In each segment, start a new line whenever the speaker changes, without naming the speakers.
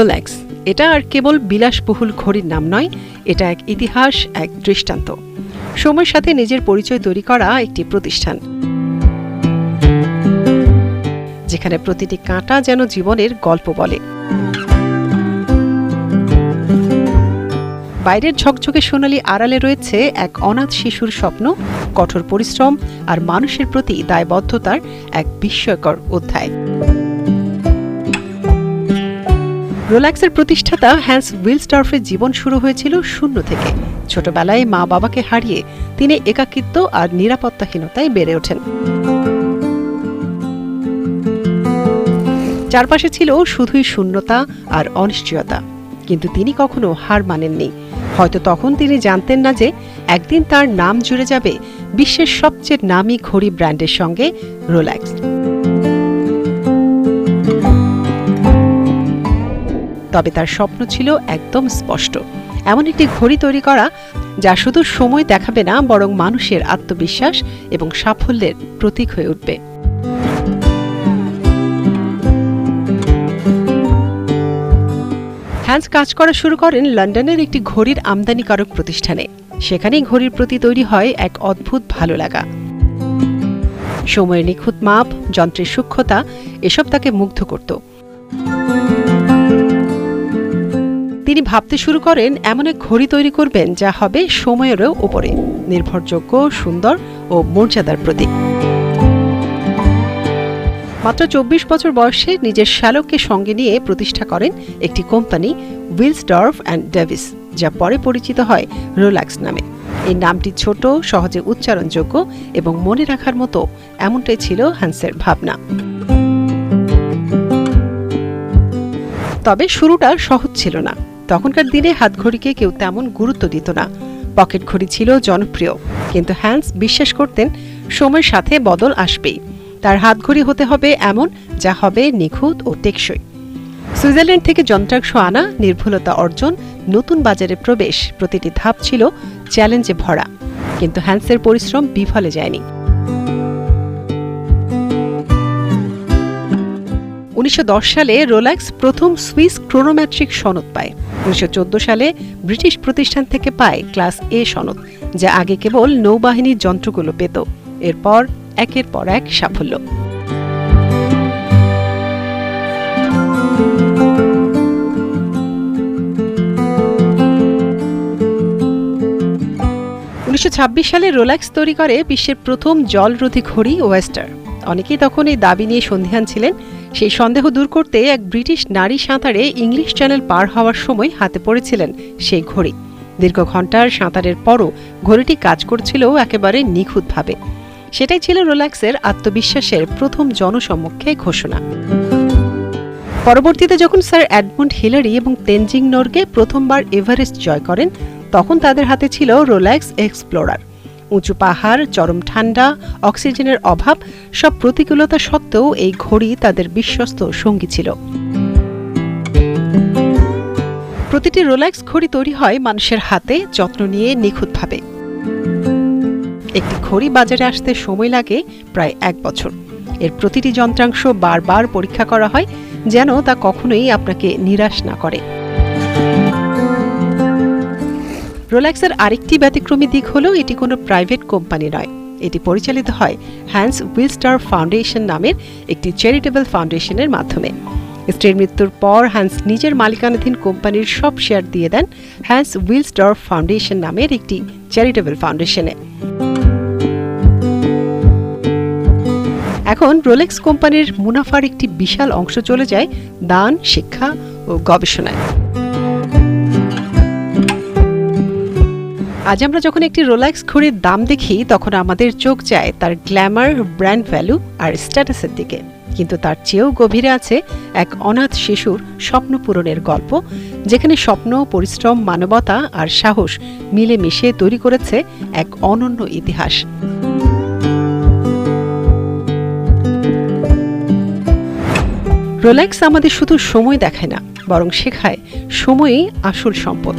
Rolex এটা আর কেবল বিলাসবহুল ঘড়ির নাম নয়, এটা এক ইতিহাস, এক দৃষ্টান্ত। সময়ের সাথে নিজের পরিচয় তৈরি করা একটি প্রতিষ্ঠান। যেখানে প্রতিটি কাঁটা যেন জীবনের গল্প বলে। বাইরের ঝকঝকে সোনালি আড়ালে রয়েছে এক অনাথ শিশুর স্বপ্ন, কঠোর পরিশ্রম আর মানুষের প্রতি দায়বদ্ধতার এক বিস্ময়কর অধ্যায়। রোল্যাক্সের প্রতিষ্ঠাতা হ্যান্স উইলস্টার্ফের জীবন শুরু হয়েছিল শূন্য থেকে। ছোটবেলায় মা বাবাকে হারিয়ে তিনি একাকিত্ব আর নিরাপত্তাহীনতায় বেড়ে ওঠেন। চারপাশে ছিল শুধুই শূন্যতা আর অনিশ্চয়তা, কিন্তু তিনি কখনো হার মানেননি। হয়তো তখন তিনি জানতেন না যে একদিন তার নাম জুড়ে যাবে বিশ্বের সবচেয়ে নামী ঘড়ি ব্র্যান্ডের সঙ্গে রোল্যাক্স। তবে তার স্বপ্ন ছিল একদম স্পষ্ট। এমন একটি ঘড়ি তৈরি করা যা শুধু সময় দেখাবে না, বরং মানুষের আত্মবিশ্বাস এবং সাফল্যের প্রতীক হয়ে উঠবে। হ্যান্স কাজ করা শুরু করেন লন্ডনের একটি ঘড়ির আমদানিকারক প্রতিষ্ঠানে। সেখানেই ঘড়ির প্রতি তৈরি হয় এক অদ্ভুত ভালো লাগা। সময়ের নিখুঁত মাপ, যন্ত্রের সূক্ষ্মতা, এসব তাকে মুগ্ধ করত। তিনি ভাবতে শুরু করেন, এমন এক ঘড়ি তৈরি করবেন যা হবে সময়েরও উপরে। নির্ভরযোগ্য, সুন্দর ও মর্যাদার প্রতীক। মাত্র চব্বিশ বছর বয়সে নিজের শ্যালককে সঙ্গে নিয়ে প্রতিষ্ঠা করেন একটি কোম্পানি উইলসডর্ফ অ্যান্ড ডেভিস যা পরে পরিচিত হয় রোল্যাক্স নামে। এই নামটি ছোট, সহজে উচ্চারণযোগ্য এবং মনে রাখার মতো এমনটাই ছিল হ্যান্সের ভাবনা। তবে শুরুটা সহজ ছিল না। তখনকার দিনে হাতঘড়িকে কেউ তেমন গুরুত্ব দিত না। পকেট ঘড়ি ছিল জনপ্রিয়। কিন্তু হ্যান্স বিশ্বাস করতেন, সময়ের সাথে বদল আসবেই। তার হাতঘড়ি হতে হবে এমন, যা হবে নিখুঁত ও টেকসই। সুইজারল্যান্ড থেকে যন্ত্রাংশ আনা, নির্ভুলতা অর্জন, নতুন বাজারে প্রবেশ প্রতিটি ধাপ ছিল চ্যালেঞ্জে ভরা। কিন্তু হ্যান্সের পরিশ্রম বিফলে যায়নি। উনিশশো দশ সালে রোল্যাক্স প্রথম সুইস ক্রোনোম্যাট্রিক সনদ পায়। উনিশশো সালে ব্রিটিশ প্রতিষ্ঠান থেকে পায় ক্লাস এ সনদ, যা আগে কেবল নৌবাহিনীর যন্ত্রগুলো পেত। এরপর একের পর এক সাফল্য। উনিশশো ছাব্বিশ সালে রোল্যাক্স তৈরি করে বিশ্বের প্রথম জলরোধী ঘড়ি ওয়েস্টার। অনেকেই তখন এই দাবি নিয়ে সন্ধিহান ছিলেন সেই সন্দেহ দূর করতে এক ব্রিটিশ নারী সাঁতারে ইংলিশ চ্যানেল পার হওয়ার সময় হাতে পড়েছিলেন সেই ঘড়ি। দীর্ঘ ঘণ্টার সাঁতারের পরও ঘড়িটি কাজ করছিল একেবারে নিখুঁতভাবে। সেটাই ছিল রোল্যাক্সের আত্মবিশ্বাসের প্রথম জনসম্মুখে ঘোষণা। পরবর্তীতে যখন স্যার অ্যাডমন্ড হিলারি এবং তেনজিং নর্গে প্রথমবার এভারেস্ট জয় করেন, তখন তাদের হাতে ছিল রোল্যাক্স এক্সপ্লোরার। উঁচু পাহাড়, চরম ঠান্ডা, অক্সিজেনের অভাব, সব প্রতিকূলতা সত্ত্বেও এই ঘড়ি তাদের বিশ্বস্ত সঙ্গী ছিল। প্রতিটি রোল্যাক্স ঘড়ি তৈরি হয় মানুষের হাতে, যত্ন নিয়ে নিখুঁতভাবে। একটি ঘড়ি বাজারে আসতে সময় লাগে প্রায় এক বছর। এর প্রতিটি যন্ত্রাংশ বারবার পরীক্ষা করা হয়, যেন তা কখনোই আপনাকে নিরাশ না করে। রোল্যাক্সের আরেকটি ব্যতিক্রমী দিক হল এটি কোনো প্রাইভেট কোম্পানি নয়। এটি পরিচালিত হয় হ্যান্স উইলস্টার ফাউন্ডেশন নামের একটি চ্যারিটেবল ফাউন্ডেশনের মাধ্যমে। স্ত্রীর মৃত্যুর পর হ্যান্স নিজের মালিকানাধীন কোম্পানির সব শেয়ার দিয়ে দেন হ্যান্স উইলস্টার ফাউন্ডেশন নামের একটি চ্যারিটেবল ফাউন্ডেশনে। এখন রোলেক্স কোম্পানির মুনাফার একটি বিশাল অংশ চলে যায় দান, শিক্ষা ও গবেষণায়। আজ আমরা যখন একটি রোল্যাক্স ঘড়ির দাম দেখি, তখন আমাদের চোখ যায় তার গ্ল্যামার ব্র্যান্ড ভ্যালু আর স্ট্যাটাসের দিকে। কিন্তু তার চেয়েও গভীরে আছে এক অনাথ শিশুর স্বপ্ন পূরণের গল্প, যেখানে স্বপ্ন, পরিশ্রম, মানবতা আর সাহস মিলে মিশে তৈরি করেছে এক অনন্য ইতিহাস। রোল্যাক্স আমাদের শুধু সময় দেখায় না, বরং শেখায় সময়ই আসল সম্পদ।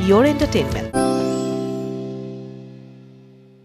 your entertainment.